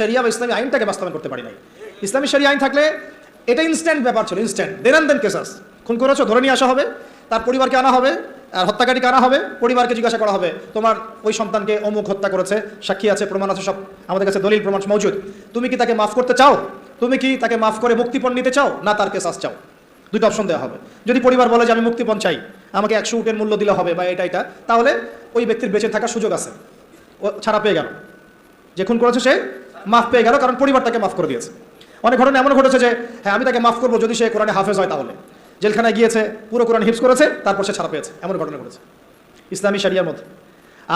শরিয়া বা ইসলামী আইনটাকে বাস্তবায়ন করতে পারি নাই। ইসলামী শরিয়া আইন থাকলে এটা ইনস্ট্যান্ট ব্যাপার ছিল ইনস্ট্যান্ট দেন দেন কেসাস। খুন করেছ, ধরে নিয়ে আসা হবে, তার পরিবারকে আনা হবে, আর হত্যাকারীকে আনা হবে, পরিবারকে জিজ্ঞাসা করা হবে, তোমার ওই সন্তানকে অমুক হত্যা করেছে, সাক্ষী আছে, প্রমাণ আছে, সব আমাদের কাছে দলিল, প্রমাণ মৌজুদ। তুমি কি তাকে মাফ করতে চাও? তুমি কি তাকে মাফ করে মুক্তিপণ নিতে চাও? না, তার কেসাস চাও। দুটো অপশন দেওয়া হবে। যদি পরিবার বলে যে আমি মুক্তিপণ চাই, আমাকে একশো উটের মূল্য দিলে হবে বা এটা এটা, তাহলে ওই ব্যক্তির বেঁচে থাকার সুযোগ আছে। ও ছাড়া পেয়ে গেল। যে খুন করেছে সে মাফ পেয়ে গেল, কারণ পরিবার তাকে মাফ করে দিয়েছে। অনেক ঘটনা এমন ঘটেছে যে হ্যাঁ আমি তাকে মাফ করব যদি সে কোরআনে হাফেজ হয় তাহলে। জেলখানায় গিয়েছে, পুরো কোরআন হিপস করেছে, তারপর সে ছাড়া পেয়েছে। এমন ঘটনা ঘটেছে। ইসলামী শারিয়ার মধ্যে।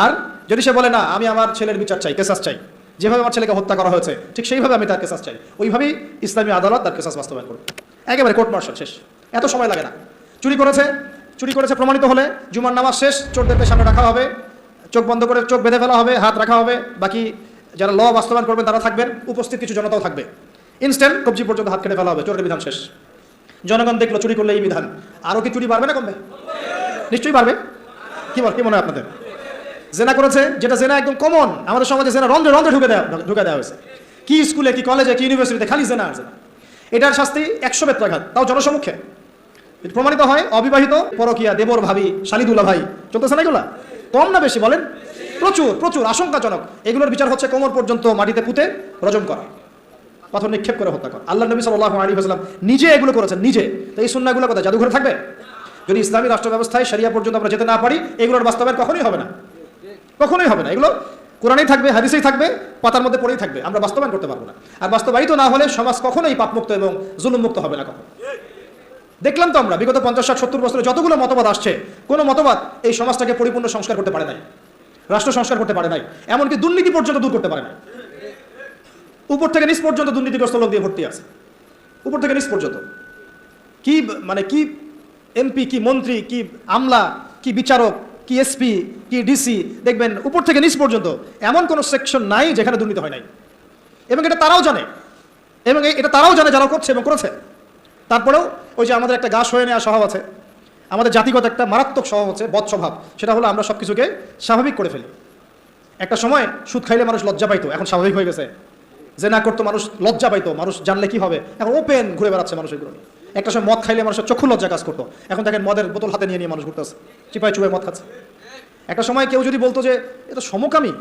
আর যদি সে বলে, না, আমি আমার ছেলের বিচার চাই, কেসাস চাই, যেভাবে আমার ছেলেকে হত্যা করা হয়েছে, ঠিক সেইভাবে আমি তার কেসাস চাই, ওইভাবেই ইসলামী আদালত তার কেসাস বাস্তবায়ন করবে। একেবারে কোর্ট মার্শাল, শেষ। এত সময় লাগে না। চুরি করেছে চুরি করেছে প্রমাণিত হলে জুমার নামাজ শেষ, চোরদেরকে সামনে রাখা হবে, চোখ বন্ধ করে চোখ বেঁধে ফেলা হবে, হাত রাখা হবে, বাকি যারা ল বাস্তবায়ন করবেন, তারা থাকবেন, উপস্থিত কিছু জনতাও থাকবে। ইনস্ট্যান্ট কবজি পর্যন্ত হাত কেটে ফেলা হবে চোরের বিধান শেষ। জনগণ দেখল চুরি করলে এই বিধান। আরও কি চুরি বাড়বে না কমবে? নিশ্চয়ই বাড়বে কি বল, কি মনে হয় আপনাদের? জেনা করেছে, যেটা জেনা একদম কমন আমাদের সমাজে জেনা রন্ধ্রে রন্ধ্রে ঢুকে দেওয়া ঢুকে দেওয়া হয়েছে। কি স্কুলে, কি কলেজে, কি ইউনিভার্সিটিতে খালি জেনা আর জেনা। এটার শাস্তি একশো বেত্রাঘাত, তাও জনসমক্ষে। প্রমাণিত হয়, অবিবাহিত, পরকিয়া, দেবর ভাবি শালিদুল্লা ভাই, চলতেছে না এগুলা? কম না বেশি বলেন? প্রচুর প্রচুর, আশঙ্কাজনক। এগুলোর বিচার হচ্ছে কোমর পর্যন্ত মাটিতে পুঁতে রজম করা। পাথর নিক্ষেপ করে হত্যা করা। আল্লাহ নবী সাল্লাহ আলী হাসলাম নিজে এগুলো করেছেন, নিজে। তো এই সুন্নাগুলো কোথায়? জাদুঘরে থাকবে? যদি ইসলামী রাষ্ট্র ব্যবস্থায় সারিয়া পর্যন্ত আমরা যেতে না পারি, এগুলোর বাস্তবায়ন কখনোই হবে না। কখনোই হবে না। এগুলো কোরআনেই থাকবে, হাদিসেই থাকবে, পাতার মধ্যে পড়েই থাকবে। আমরা বাস্তবায়ন করতে পারব না। আর বাস্তবায়িত না হলে সমাজ কখনোই পাপমুক্ত এবং জুলুমমুক্ত হবে না কখনো। দেখলাম তো আমরা, বিগত পঞ্চাশ, ষাট, সত্তর বছরে যতগুলো মতবাদ আসছে, কোনো মতবাদ এই সমাজটাকে পরিপূর্ণ সংস্কার করতে পারে নাই। রাষ্ট্র সংস্কার করতে পারে নাই, এমনকি দুর্নীতি পর্যন্ত দূর করতে পারে নাই। উপর থেকে নিচ পর্যন্ত দুর্নীতিগ্রস্ত লোক দিয়ে ভর্তি আছে। উপর থেকে নিচ পর্যন্ত। কি মানে কি এমপি, কি মন্ত্রী, কি আমলা, কি বিচারক, কি এসপি, কি ডিসি, দেখবেন উপর থেকে নিচ পর্যন্ত এমন কোনো সেকশন নাই যেখানে দুর্নীতি হয় নাই। এবং এটা তারাও জানে। এবং এটা তারাও জানে যারা করছে এবং করেছে। তারপরেও ওই যে আমাদের একটা গা সয়ে নেওয়া স্বভাব আছে। আমাদের জাতিগত একটা মারাত্মক স্বভাব হচ্ছে বদ স্বভাব। সেটা হলো আমরা সব কিছুকে স্বাভাবিক করে ফেলি। একটা সময় সুদ খাইলে মানুষ লজ্জা পাইতো, এখন স্বাভাবিক হয়ে গেছে। যে না করতো মানুষ লজ্জা পাইতো, মানুষ জানলে কি হবে? এখন ওপেন ঘুরে বেড়াচ্ছে মানুষ এগুলো। একটা সময় মদ খাইলে মানুষের চক্ষু লজ্জা কাজ করতো। এখন দেখেন মদের বোতল হাতে নিয়ে নিয়ে মানুষ ঘুরতেছে, চিপায় চুপায় মদ খাচ্ছে। একটা সময় কেউ যদি বলতো যে এটা সমকামী,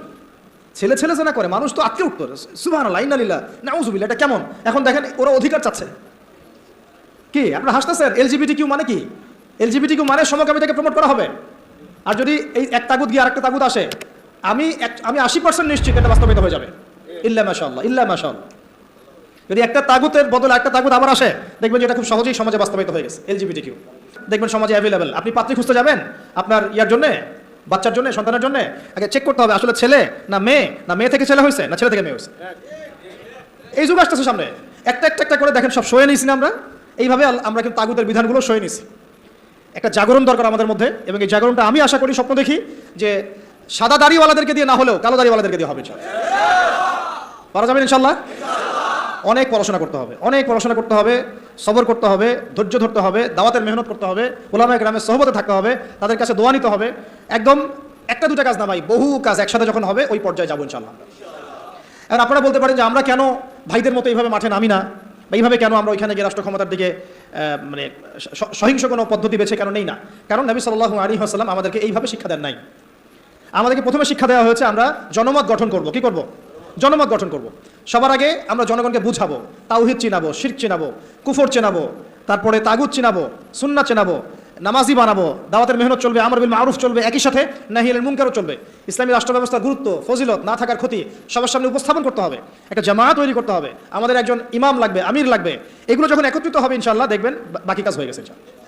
ছেলে ছেলে যে না করে, মানুষ তো আটকে উঠতো। সুবাহ লাইন আলিল্লা নাউজুবিল্লা এটা কেমন? এখন দেখেন ওরা অধিকার চাচ্ছে। কি, আপনারা হাসতেছেন? এলজিবিটি কিউ মানে কি? এলজিবিটি কিউ মানে সমকামিতাকে প্রমোট করা হবে। আর যদি এই এক তাগুদ গিয়ে আরেকটা তাগুদ আসে, আমি আমি আশি পার্সেন্ট নিশ্চিত এটা বাস্তবিত হয়ে যাবে। ইল্লা মাশাআল্লাহ ইল্লা মাশাআল্লাহ। যদি একটা তাগুতের বদলে একটা তাগুত আবার আসে, দেখবেন যে এটা খুব সহজেই সমাজে বাস্তবায়িত হয়ে গেছে এলজিবিটি কিউ দেখবেন সমাজে অ্যাভেলেবেল আপনি পাত্রী খুঁজতে যাবেন আপনার ইয়ার জন্য, বাচ্চার জন্য, সন্তানের জন্য, আগে চেক করতে হবে আসলে ছেলে না মেয়ে না মেয়ে থেকে ছেলে হয়েছে, না ছেলে থেকে মেয়ে হয়েছে। এই যুগ আসতেছে সামনে। একটা একটা একটা করে দেখেন, সব সয়ে নিয়েছি না আমরা। এইভাবে আমরা কিন্তু তাগুতের বিধানগুলো সয়ে নিছি একটা জাগরণ দরকার আমাদের মধ্যে এবং এই জাগরণটা আমি আশা করি স্বপ্ন দেখি যে সাদা দাড়িওয়ালাদেরকে দিয়ে না হলেও কালো দাড়িওয়ালাদেরকে দিয়ে হবে পারা যাবে ইনশাল্লাহ অনেক পড়াশোনা করতে হবে, অনেক পড়াশোনা করতে হবে, সবর করতে হবে, ধৈর্য ধরতে হবে, দাওয়াতের মেহনত করতে হবে ওলামা গ্রামের সহবতে থাকতে হবে, তাদের কাছে দোয়া নিতে হবে। একদম একটা দুটা কাজ না ভাই, বহু কাজ একসাথে যখন হবে ওই পর্যায়ে যাব ইনশাল্লাহ এখন আপনারা বলতে পারেন যে আমরা কেন ভাইদের মতো এইভাবে মাঠে নামি না? এইভাবে কেন আমরা ওইখানে গিয়ে রাষ্ট্র ক্ষমতার দিকে মানে সহিংস কোনো পদ্ধতি বেছে কেন নেই না? কারণ নবী সাল্লাহ আলী আসসালাম আমাদেরকে এইভাবে শিক্ষা দেন নাই। আমাদেরকে প্রথমে শিক্ষা দেওয়া হয়েছে, আমরা জনমত গঠন করব। কি করব? জনমত গঠন করব। সবার আগে আমরা জনগণকে বুঝাবো। তাওহিদ চিনাবো শির চিনাবো, কুফর চেনাবো, তারপরে তাগুদ চিনাবো সুন্না চেনাবো নামাজি বানাবো, দাওয়াতের মেহনত চলবে, আমার বিল মারুফ চলবে, একই সাথে নাহিলের মুনকারও চলবে। ইসলামী রাষ্ট্র ব্যবস্থার গুরুত্ব, ফজিলত, না থাকার ক্ষতি, সবার সামনে উপস্থাপন করতে হবে, একটা জামাত তৈরি করতে হবে, আমাদের একজন ইমাম লাগবে, আমির লাগবে, এগুলো যখন একত্রিত হবে ইনশাল্লাহ দেখবেন বাকি কাজ হয়ে গেছে ইনশাল্লাহ